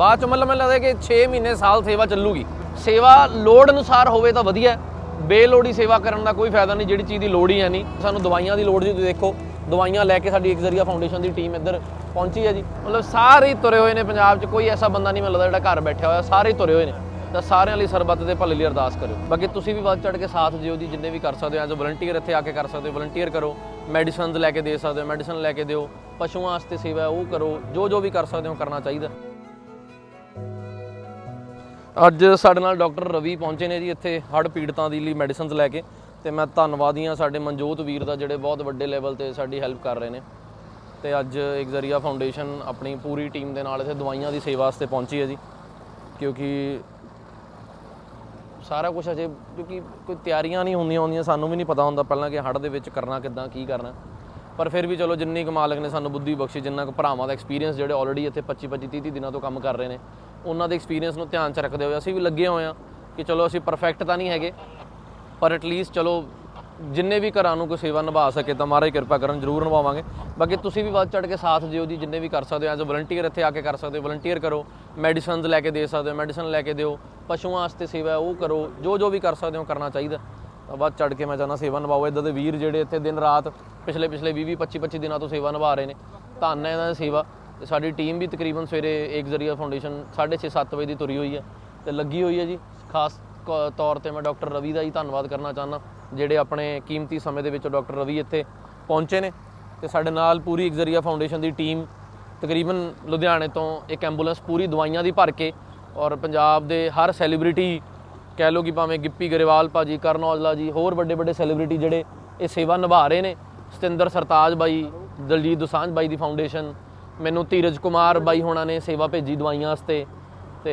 ਬਾਅਦ ਚ ਮਤਲਬ ਮੈਨੂੰ ਲੱਗਦਾ ਕਿ 6 ਮਹੀਨੇ ਸਾਲ ਸੇਵਾ ਚੱਲੂਗੀ। ਸੇਵਾ ਲੋੜ ਅਨੁਸਾਰ ਹੋਵੇ ਤਾਂ ਵਧੀਆ ਬੇਲੋੜੀ ਸੇਵਾ ਕਰਨ ਦਾ ਕੋਈ ਫਾਇਦਾ ਨਹੀਂ, ਜਿਹੜੀ ਚੀਜ਼ ਦੀ ਲੋੜ ਹੀ ਹੈ ਨਹੀਂ। ਸਾਨੂੰ ਦਵਾਈਆਂ ਦੀ ਲੋੜ ਜੀ, ਤੁਸੀਂ ਦੇਖੋ, ਦਵਾਈਆਂ ਲੈ ਕੇ ਸਾਡੀ ਇੱਕ ਜ਼ਰੀਆ ਫਾਊਂਡੇਸ਼ਨ ਦੀ ਟੀਮ ਇੱਧਰ ਪਹੁੰਚੀ ਹੈ ਜੀ। ਮਤਲਬ ਸਾਰੇ ਹੀ ਤੁਰੇ ਹੋਏ ਨੇ ਪੰਜਾਬ 'ਚ, ਕੋਈ ਐਸਾ ਬੰਦਾ ਨਹੀਂ ਮੈਨੂੰ ਲੱਗਦਾ ਜਿਹੜਾ ਘਰ ਬੈਠਿਆ ਹੋਇਆ, ਸਾਰੇ ਤੁਰੇ ਹੋਏ ਨੇ। ਤਾਂ ਸਾਰਿਆਂ ਲਈ ਸਰਬੱਤ ਦੇ ਭਲੇ ਲਈ ਅਰਦਾਸ ਕਰਿਓ। ਬਾਕੀ ਤੁਸੀਂ ਵੀ ਵੱਧ ਚੜ ਕੇ ਸਾਥ ਦਿਓ ਜੀ, ਜਿੰਨੇ ਵੀ ਕਰ ਸਕਦੇ ਹੋ, ਐਜ਼ ਵਲੰਟੀਅਰ ਇੱਥੇ ਆ ਕੇ ਕਰ ਸਕਦੇ ਹੋ। ਵਲੰਟੀਅਰ ਕਰੋ ਮੈਡੀਸਨਸ ਲੈ ਕੇ ਦੇ ਸਕਦੇ ਹੋ ਮੈਡੀਸਨ ਲੈ ਕੇ ਦਿਓ। ਪਸ਼ੂਆਂ ਵਾਸਤੇ ਸੇਵਾ ਉਹ ਕਰੋ ਜੋ ਜੋ ਵੀ ਕਰ ਸਕਦੇ ਹੋ, ਕਰਨਾ ਚਾਹੀਦਾ। ਅੱਜ ਸਾਡੇ ਨਾਲ ਡਾਕਟਰ ਰਵੀ ਪਹੁੰਚੇ ਨੇ ਜੀ ਇੱਥੇ ਹੜ੍ਹ ਪੀੜਤਾਂ ਦੀ ਲਈ ਮੈਡੀਸਨਸ ਲੈ ਕੇ ਤੇ ਮੈਂ ਧੰਨਵਾਦੀ ਹਾਂ ਸਾਡੇ ਮਨਜੋਤ ਵੀਰ ਦਾ ਜਿਹੜੇ ਬਹੁਤ ਵੱਡੇ ਲੈਵਲ ਤੇ ਸਾਡੀ ਹੈਲਪ ਕਰ ਰਹੇ ਨੇ। ਤੇ ਅੱਜ ਇੱਕ ਜ਼ਰੀਆ ਫਾਊਂਡੇਸ਼ਨ ਆਪਣੀ ਪੂਰੀ ਟੀਮ ਦੇ ਨਾਲ ਇੱਥੇ ਦਵਾਈਆਂ ਦੀ ਸੇਵਾ ਵਾਸਤੇ ਪਹੁੰਚੀ ਹੈ ਜੀ, ਕਿਉਂਕਿ ਸਾਰਾ ਕੁਝ ਅਜੇ ਕਿਉਂਕਿ ਕੋਈ ਤਿਆਰੀਆਂ ਨਹੀਂ ਹੁੰਦੀਆਂ ਹੁੰਦੀਆਂ, ਸਾਨੂੰ ਵੀ ਨਹੀਂ ਪਤਾ ਹੁੰਦਾ ਪਹਿਲਾਂ ਕਿ ਹੜ੍ਹ ਦੇ ਵਿੱਚ ਕਰਨਾ ਕਿੱਦਾਂ, ਕੀ ਕਰਨਾ। ਪਰ ਫਿਰ ਵੀ ਚਲੋ ਜਿੰਨੀ ਕੁ ਮਾਲਕ ਨੇ ਸਾਨੂੰ ਬੁੱਧੀ ਬਖਸ਼ੀ, ਜਿੰਨਾ ਕੁ ਭਰਾਵਾਂ ਦਾ ਐਕਸਪੀਰੀਅੰਸ ਜਿਹੜੇ ਆਲਰੇਡੀ ਇੱਥੇ 25 25 30 30 ਦਿਨਾਂ ਤੋਂ ਕੰਮ ਕਰ ਰਹੇ ਨੇ ਉਹਨਾਂ ਦੇ ਐਕਸਪੀਰੀਅੰਸ ਨੂੰ ਧਿਆਨ 'ਚ ਰੱਖਦੇ ਹੋਏ ਅਸੀਂ ਵੀ ਲੱਗੇ ਹੋਏ ਆ ਕਿ ਚਲੋ ਅਸੀਂ ਪਰਫੈਕਟ ਤਾਂ ਨਹੀਂ ਹੈਗੇ, ਪਰ ਐਟਲੀਸਟ ਚਲੋ ਜਿੰਨੇ ਵੀ ਘਰਾਂ ਨੂੰ ਕੋਈ ਸੇਵਾ ਨਿਭਾ ਸਕੇ ਤਾਂ ਮਹਾਰਾਜ ਕਿਰਪਾ ਕਰਨ ਜ਼ਰੂਰ ਨਿਭਾਵਾਂਗੇ। ਬਾਕੀ ਤੁਸੀਂ ਵੀ ਵੱਧ ਚੜ ਕੇ ਸਾਥ ਦਿਓ ਜੀ, ਜਿੰਨੇ ਵੀ ਕਰ ਸਕਦੇ ਹੋ ਐਜ਼ ਅ ਵਲੰਟੀਅਰ ਇੱਥੇ ਆ ਕੇ ਕਰ ਸਕਦੇ ਹੋ ਵਲੰਟੀਅਰ ਕਰੋ ਮੈਡੀਸਨਸ ਲੈ ਕੇ ਦੇ ਸਕਦੇ ਹੋ ਮੈਡੀਸਨ ਲੈ ਕੇ ਦਿਓ, ਪਸ਼ੂਆਂ ਵਾਸਤੇ ਸੇਵਾ ਉਹ ਕਰੋ, ਜੋ ਜੋ ਵੀ ਕਰ ਸਕਦੇ ਹੋ ਕਰਨਾ ਚਾਹੀਦਾ। ਤਾਂ ਵੱਧ ਚੜ ਕੇ ਮੈਂ ਚਾਹੁੰਦਾ ਸੇਵਾ ਨਿਭਾਓ। ਇਦਾਂ ਦੇ ਵੀਰ ਜਿਹੜੇ ਇੱਥੇ ਦਿਨ ਰਾਤ ਪਿਛਲੇ ਪਿਛਲੇ 20 25 25 ਦਿਨਾਂ ਤੋਂ ਸੇਵਾ ਨਿਭਾ ਰਹੇ ਨੇ ਧੰਨ ਹੈ ਇਹਨਾਂ ਦੀ ਸੇਵਾ ਤੇ ਸਾਡੀ ਟੀਮ ਵੀ ਤਕਰੀਬਨ ਸਵੇਰੇ ਇੱਕ ਜ਼ਰੀਆ ਫਾਊਂਡੇਸ਼ਨ 6:30 7 ਵਜੇ ਦੀ ਤੁਰੀ ਹੋਈ ਹੈ ਤੇ ਲੱਗੀ ਹੋਈ ਹੈ ਜੀ। ਖਾਸ ਕ- ਤੌਰ ਤੇ ਮੈਂ ਡਾਕਟਰ ਰਵੀ ਦਾ ਹੀ ਧੰਨਵਾਦ ਕਰਨਾ ਚਾਹੁੰਦਾ। ਜਿਹੜੇ ਆਪਣੇ ਕੀਮਤੀ ਸਮੇਂ ਦੇ ਵਿੱਚ ਡਾਕਟਰ ਰਵੀ ਇੱਥੇ ਪਹੁੰਚੇ ਨੇ ਤੇ ਸਾਡੇ ਨਾਲ ਪੂਰੀ ਇੱਕ ਜ਼ਰੀਆ ਫਾਊਂਡੇਸ਼ਨ ਦੀ ਟੀਮ ਤਕਰੀਬਨ ਲੁਧਿਆਣੇ ਤੋਂ ਇੱਕ ਐਂਬੂਲੈਂਸ ਪੂਰੀ ਦਵਾਈਆਂ ਦੀ ਭਰ ਕੇ ਔਰ ਪੰਜਾਬ ਦੇ ਹਰ ਸੈਲੀਬ੍ਰਿਟੀ ਕਹਿ ਲਓ ਕਿ ਭਾਵੇਂ ਗਿੱਪੀ ਗਰੇਵਾਲ ਭਾਜੀ, ਕਰਨ ਔਜਲਾ ਜੀ, ਹੋਰ ਵੱਡੇ ਵੱਡੇ ਸੈਲੀਬ੍ਰਿਟੀ ਜਿਹੜੇ ਇਹ ਸੇਵਾ ਨਿਭਾ ਰਹੇ ਨੇ। ਸਤਿੰਦਰ ਸਰਤਾਜ ਬਾਈ, ਦਲਜੀਤ ਦੁਸਾਂਝ ਬਾਈ ਦੀ ਫਾਊਂਡੇਸ਼ਨ ਮੈਨੂੰ ਧੀਰਜ ਕੁਮਾਰ ਬਾਈ ਹੋਣਾ ਨੇ ਸੇਵਾ ਭੇਜੀ ਦਵਾਈਆਂ ਵਾਸਤੇ ਤੇ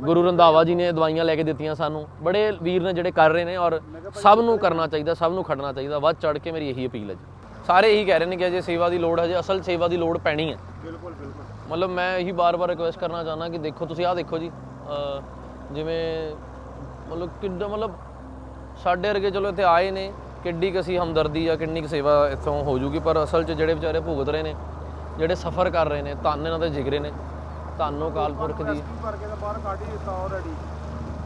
ਗੁਰੂ ਰੰਧਾਵਾ ਜੀ ਨੇ ਦਵਾਈਆਂ ਲੈ ਕੇ ਦਿੱਤੀਆਂ ਸਾਨੂੰ। ਬੜੇ ਵੀਰ ਨੇ ਜਿਹੜੇ ਕਰ ਰਹੇ ਨੇ ਔਰ ਸਭ ਨੂੰ ਕਰਨਾ ਚਾਹੀਦਾ ਸਭ ਨੂੰ ਖੜਨਾ ਚਾਹੀਦਾ ਵੱਧ ਚੜ ਕੇ ਮੇਰੀ ਇਹੀ ਅਪੀਲ ਹੈ ਜੀ। ਸਾਰੇ ਇਹੀ ਕਹਿ ਰਹੇ ਨੇ ਕਿ ਜੇ ਸੇਵਾ ਦੀ ਲੋੜ ਹੈ ਜੇ ਅਸਲ ਸੇਵਾ ਦੀ ਲੋੜ ਪੈਣੀ ਹੈ। ਬਿਲਕੁਲ ਬਿਲਕੁਲ। ਮਤਲਬ ਮੈਂ ਇਹੀ ਬਾਰ-ਬਾਰ ਰਿਕੁਐਸਟ ਕਰਨਾ ਚਾਹੁੰਦਾ ਕਿ ਦੇਖੋ ਤੁਸੀਂ ਆਹ ਦੇਖੋ ਜੀ ਜਿਵੇਂ ਮਤਲਬ ਕਿੱਦਾਂ ਮਤਲਬ ਸਾਡੇ ਵਰਗੇ ਚਲੋ ਇੱਥੇ ਆਏ ਨੇ ਕਿੱਡੀ ਕੁ ਅਸੀਂ ਹਮਦਰਦੀ ਜਾਂ ਕਿੰਨੀ ਕੁ ਸੇਵਾ ਇੱਥੋਂ ਹੋ ਜੂਗੀ ਪਰ ਅਸਲ 'ਚ ਜਿਹੜੇ ਵਿਚਾਰੇ ਭੁਗਤ ਰਹੇ ਨੇ ਜਿਹੜੇ ਸਫ਼ਰ ਕਰ ਰਹੇ ਨੇ ਧੰਨ ਇਹਨਾਂ ਦੇ ਜਿਗਰੇ ਨੇ। ਧੰਨੋ ਕਾਲਪੁਰਖ ਦੀ ਰੈਸਕਿਊ ਕਰਕੇ ਤਾਂ ਬਾਹਰ ਕੱਢ ਹੀ ਦਿੱਤਾ ਆਲਰੇਡੀ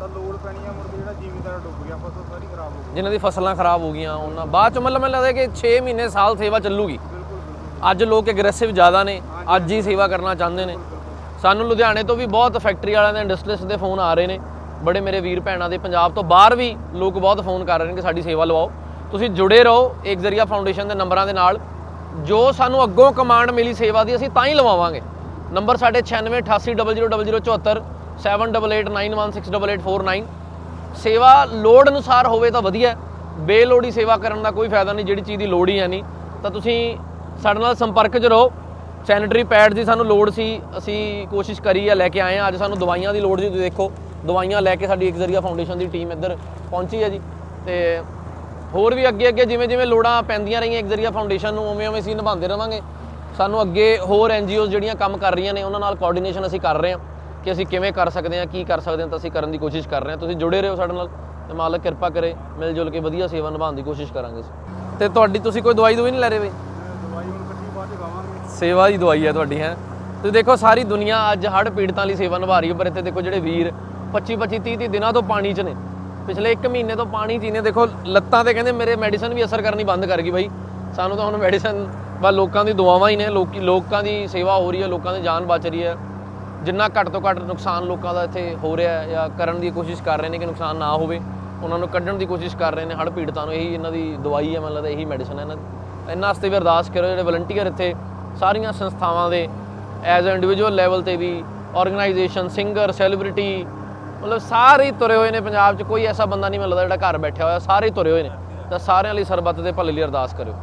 ਤਾਂ ਲੋਡ ਪੈਣੀ ਆ ਮੁੜ ਕੇ ਜਿਹੜਾ ਜ਼ਿਮੀਂਦਾਰ ਡੁੱਬ ਗਿਆ ਫਸਲ ਸਾਰੀ ਖਰਾਬ ਹੋ ਗਈ। ਜਿਨ੍ਹਾਂ ਦੀ ਫਸਲਾਂ ਖਰਾਬ ਹੋ ਗਈਆਂ ਉਹਨਾਂ ਬਾਅਦ 'ਚ ਮਤਲਬ ਮੈਨੂੰ ਲੱਗਦਾ ਕਿ 6 ਮਹੀਨੇ ਸਾਲ ਸੇਵਾ ਚੱਲੂਗੀ। ਬਿਲਕੁਲ ਬਿਲਕੁਲ। ਅੱਜ ਲੋਕ ਐਗਰੈਸਿਵ ਜ਼ਿਆਦਾ ਨੇ ਅੱਜ ਹੀ ਸੇਵਾ ਕਰਨਾ ਚਾਹੁੰਦੇ ਨੇ। ਸਾਨੂੰ ਲੁਧਿਆਣੇ ਤੋਂ ਵੀ ਬਹੁਤ ਫੈਕਟਰੀ ਵਾਲਿਆਂ ਦੇ ਇੰਡਸਟਰੀਸ ਦੇ ਫੋਨ ਆ ਰਹੇ ਨੇ। ਬੜੇ ਮੇਰੇ ਵੀਰ ਭੈਣਾਂ ਦੇ ਪੰਜਾਬ ਤੋਂ ਬਾਹਰ ਵੀ ਲੋਕ ਬਹੁਤ ਫੋਨ ਕਰ ਰਹੇ ਨੇ ਕਿ ਸਾਡੀ ਸੇਵਾ ਲਵਾਓ। ਤੁਸੀਂ ਜੁੜੇ ਰਹੋ ਇੱਕ ਜ਼ਰੀਆ ਫਾਊਂਡੇਸ਼ਨ ਦੇ ਨੰਬਰਾਂ ਦੇ ਨਾਲ। ਜੋ ਸਾਨੂੰ ਅੱਗੋਂ ਕਮਾਂਡ ਮਿਲੀ ਸੇਵਾ ਦੀ, ਅਸੀਂ ਤਾਂ ਹੀ ਲਵਾਵਾਂਗੇ। ਨੰਬਰ ਸਾਡੇ 9688000074 7889168849 ਸੇਵਾ ਲੋੜ ਅਨੁਸਾਰ ਹੋਵੇ ਤਾਂ ਵਧੀਆ ਹੈ। ਬੇਲੋੜੀ ਸੇਵਾ ਕਰਨ ਦਾ ਕੋਈ ਫਾਇਦਾ ਨਹੀਂ, ਜਿਹੜੀ ਚੀਜ਼ ਦੀ ਲੋੜ ਹੀ ਹੈ ਨਹੀਂ। ਤਾਂ ਤੁਸੀਂ ਸਾਡੇ ਨਾਲ ਸੰਪਰਕ 'ਚ ਰਹੋ। ਸੈਨੀਟਰੀ ਪੈਡ ਦੀ ਸਾਨੂੰ ਲੋੜ ਸੀ, ਅਸੀਂ ਕੋਸ਼ਿਸ਼ ਕਰੀ ਆ ਲੈ ਕੇ ਆਏ ਆ ਅੱਜ ਸਾਨੂੰ ਦਵਾਈਆਂ ਦੀ ਲੋੜ ਸੀ, ਤੁਸੀਂ ਦੇਖੋ। ਦਵਾਈਆਂ ਲੈ ਕੇ ਸਾਡੀ ਇੱਕ ਜ਼ਰੀਆ ਫਾਊਂਡੇਸ਼ਨ ਦੀ ਟੀਮ ਇੱਧਰ ਪਹੁੰਚੀ ਹੈ ਜੀ। ਤੇ ਹੋਰ ਵੀ ਅੱਗੇ ਅੱਗੇ ਜਿਵੇਂ ਜਿਵੇਂ ਲੋੜਾਂ ਪੈਂਦੀਆਂ ਰਹੀਆਂ ਇੱਕ ਜ਼ਰੀਆ ਫਾਊਂਡੇਸ਼ਨ ਨੂੰ, ਉਵੇਂ ਉਵੇਂ ਅਸੀਂ ਨਿਭਾਉਂਦੇ ਰਵਾਂਗੇ। ਸਾਨੂੰ ਅੱਗੇ ਹੋਰ ਐਨਜੀਓਜ਼ ਜਿਹੜੀਆਂ ਕੰਮ ਕਰ ਰਹੀਆਂ ਨੇ, ਉਹਨਾਂ ਨਾਲ ਕੋਆਰਡੀਨੇਸ਼ਨ ਅਸੀਂ ਕਰ ਰਹੇ ਹਾਂ ਕਿ ਅਸੀਂ ਕਿਵੇਂ ਕਰ ਸਕਦੇ ਹਾਂ, ਕੀ ਕਰ ਸਕਦੇ ਹਾਂ ਤਾਂ ਅਸੀਂ ਕਰਨ ਦੀ ਕੋਸ਼ਿਸ਼ ਕਰ ਰਹੇ ਹਾਂ। ਤੁਸੀਂ ਜੁੜੇ ਰਹੋ ਸਾਡੇ ਨਾਲ, ਤੇ ਮਾਲਕ ਕਿਰਪਾ ਕਰੇ ਮਿਲ ਜੁਲ ਕੇ ਵਧੀਆ ਸੇਵਾ ਨਿਭਾਉਣ ਦੀ ਕੋਸ਼ਿਸ਼ ਕਰਾਂਗੇ ਅਸੀਂ। ਤੇ ਤੁਹਾਡੀ ਤੁਸੀਂ ਕੋਈ ਦਵਾਈ ਦਵਾਈ ਨਹੀਂ ਲੈ ਰਹੇ ਬਈ? ਦਵਾਈ ਹੁਣ ਇਕੱਠੀ ਬਾਅਦ ਚ ਖਾਵਾਂਗੇ ਸੇਵਾ ਦੀ ਦਵਾਈ ਹੈ ਤੁਹਾਡੀ, ਹੈ? ਤੁਸੀਂ ਦੇਖੋ ਸਾਰੀ ਦੁਨੀਆ ਅੱਜ ਹੜ੍ਹ ਪੀੜਤਾਂ ਲਈ ਸੇਵਾ ਨਿਭਾ ਰਹੀ ਹੈ, ਪਰ ਇੱਥੇ ਦੇਖੋ ਜਿਹੜੇ ਵੀਰ 25 25 30 30 ਦਿਨਾਂ ਤੋਂ ਪਾਣੀ 'ਚ ਨੇ। ਪਿਛਲੇ 1 ਮਹੀਨੇ ਤੋਂ ਪਾਣੀ 'ਚ ਨੇ ਦੇਖੋ, ਲੱਤਾਂ ਤੇ ਕਹਿੰਦੇ ਮੇਰੇ ਮੈਡੀਸਨ ਵੀ ਅਸਰ ਕਰਨੀ ਬੰਦ ਕਰ ਗਈ ਬਾਈ। ਸਾਨੂੰ ਤਾਂ ਹੁਣ ਮੈਡੀਸਨ ਬਾ ਲੋਕਾਂ ਦੀ ਦੁਆਵਾਂ ਹੀ ਨੇ, ਲੋਕੀ, ਲੋਕਾਂ ਦੀ ਸੇਵਾ ਹੋ ਰਹੀ ਹੈ, ਲੋਕਾਂ ਦੀ ਜਾਨ ਬਚ ਰਹੀ ਹੈ। ਜਿੰਨਾ ਘੱਟ ਤੋਂ ਘੱਟ ਨੁਕਸਾਨ ਲੋਕਾਂ ਦਾ ਇੱਥੇ ਹੋ ਰਿਹਾ ਹੈ ਜਾਂ ਕਰਨ ਦੀ ਕੋਸ਼ਿਸ਼ ਕਰ ਰਹੇ ਨੇ ਕਿ ਨੁਕਸਾਨ ਨਾ ਹੋਵੇ, ਉਹਨਾਂ ਨੂੰ ਕੱਢਣ ਦੀ ਕੋਸ਼ਿਸ਼ ਕਰ ਰਹੇ ਨੇ, ਹੜ੍ਹ ਪੀੜਤਾਂ ਨੂੰ ਇਹੀ ਇਹਨਾਂ ਦੀ ਦਵਾਈ ਹੈ, ਮੈਨੂੰ ਲੱਗਦਾ ਇਹੀ ਮੈਡੀਸਨ ਹੈ। ਇਹਨਾਂ ਦੀ ਇਹਨਾਂ ਵਾਸਤੇ ਵੀ ਅਰਦਾਸ ਕਰੋ ਜਿਹੜੇ ਵਲੰਟੀਅਰ ਇੱਥੇ ਸਾਰੀਆਂ ਸੰਸਥਾਵਾਂ ਦੇ ਐਜ਼ ਅ ਇੰਡੀਵਿਜੂਅਲ ਲੈਵਲ ਤੇ ਵੀ ਆਰਗੇਨਾਈਜੇਸ਼ਨ ਸਿੰਗਰ ਸੈਲੀਬ੍ਰਿਟੀ ਮਤਲਬ ਸਾਰੇ ਹੀ ਤੁਰੇ ਹੋਏ ਨੇ ਪੰਜਾਬ 'ਚ, ਕੋਈ ਐਸਾ ਬੰਦਾ ਨਹੀਂ ਮਿਲਦਾ ਜਿਹੜਾ ਘਰ ਬੈਠਿਆ ਹੋਇਆ, ਸਾਰੇ ਹੀ ਤੁਰੇ ਹੋਏ ਨੇ। ਤਾਂ ਸਾਰਿਆਂ ਲਈ ਸਰਬੱਤ ਦੇ ਭਲੇ ਲਈ ਅਰਦਾਸ ਕਰਿਓ।